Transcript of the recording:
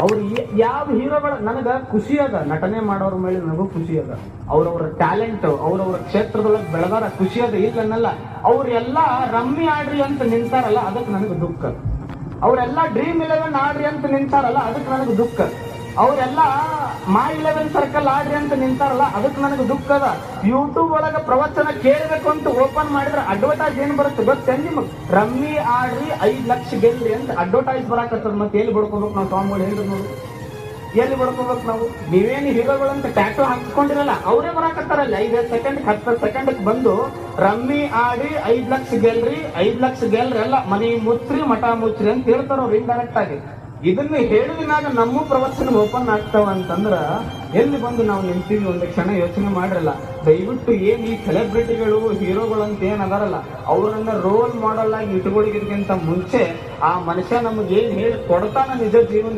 ಅವ್ರು ಯಾವ ಹೀರೋಗಳ ನನಗ ಖುಷಿ ಅದ. ನಟನೆ ಮಾಡೋರ ಮೇಲೆ ನನಗೂ ಖುಷಿ ಅದ. ಅವ್ರವ್ರ ಟ್ಯಾಲೆಂಟ್ ಅವ್ರವ್ರ ಕ್ಷೇತ್ರದೊಳಗೆ ಬೆಳೆದಾರ ಖುಷಿ ಅದ ಇಲ್ಲ ಅನ್ನಲ್ಲ. ಅವ್ರೆಲ್ಲ ರಮ್ಮಿ ಆಡ್ರಿ ಅಂತ ನಿಂತಾರಲ್ಲ ಅದಕ್ಕೆ ನನಗೆ ದುಃಖ. ಅವರೆಲ್ಲ ಡ್ರೀಮ್ ಇಲೆವೆನ್ ಆಡ್ರಿ ಅಂತ ನಿಂತಾರಲ್ಲ ಅದಕ್ಕೆ ನನಗೆ ದುಃಖ. ಅವರೆಲ್ಲ ಮಾ ಇಲೆವೆನ್ ಸರ್ಕಲ್ ಆಡ್ರಿ ಅಂತ ನಿಂತಾರಲ್ಲ, ಅದಕ್ಕೆ ನನಗೆ ದುಃಖ ಅದ. ಯೂಟ್ಯೂಬ್ ಒಳಗ ಪ್ರವಚನ ಕೇಳಬೇಕು ಅಂತ ಓಪನ್ ಮಾಡಿದ್ರೆ ಅಡ್ವರ್ಟೈಸ್ ಏನು ಬರುತ್ತೆ ಗೊತ್ತೇನು ನಿಮಗೆ? ರಮ್ಮಿ ಆಡ್ರಿ, ಐದು ಲಕ್ಷ ಗೆಲ್ರಿ ಅಂತ ಅಡ್ವರ್ಟೈಸ್ ಬರಾಕತ್ತದ ಮತ್ತೆ ಎಲ್ಲಿ ಬಡ್ಕೋಬೇಕು ನಾವು? ಸ್ವಾಮಿಗಳು ಹೇಳಿದ್ರು ನೋಡಿ ಎಲ್ಲಿ ಬಡ್ಕೋಬೇಕು ನಾವು? ನೀವೇನು ಹೀರೋಗಳಂತ ಟ್ಯಾಟೂ ಹಾಕಿಸ್ಕೊಂಡಿರಲ್ಲ ಅವರೇ ಬರಾಕತ್ತಾರಲ್ಲ. ಐದೈದು ಸೆಕೆಂಡ್ ಹತ್ತು ಸೆಕೆಂಡ್ ಬಂದು ರಮ್ಮಿ ಆಡಿ ಐದು ಲಕ್ಷ ಗೆಲ್ರಿ, ಐದು ಲಕ್ಷ ಗೆಲ್ರಿ ಅಲ್ಲ, ಮನೆ ಮುಚ್ಚ್ರಿ, ಮಠ ಮುಚ್ಚ್ರಿ ಅಂತ ಹೇಳ್ತಾರ ಅವ್ರು ಇಂಡೈರೆಕ್ಟ್ ಆಗಿ. ಇದನ್ನ ಹೇಳಿದಾಗ ನಮ್ಮ ಪ್ರವಚನ ಓಪನ್ ಆಗ್ತಾವ ಅಂತಂದ್ರ ಎಲ್ಲಿ ಬಂದು ನಾವು ನಿಂತೀವಿ ಒಂದು ಕ್ಷಣ ಯೋಚನೆ ಮಾಡಿರಲ್ಲ. ದಯವಿಟ್ಟು ಏನ್ ಈ ಸೆಲೆಬ್ರಿಟಿಗಳು ಹೀರೋಗಳು ಅಂತ ಏನ್ ಅದಾರಲ್ಲ, ಅವರನ್ನ ರೋಲ್ ಮಾಡಲ್ ಆಗಿ ಇಟ್ಕೊಳ್ಳೋದಕ್ಕಿಂತ ಮುಂಚೆ ಆ ಮನುಷ್ಯ ನಮಗೆ ಏನ್ ಹೇಳಿ ಕೊಡ್ತಾನ ನಿಜ ಜೀವನದ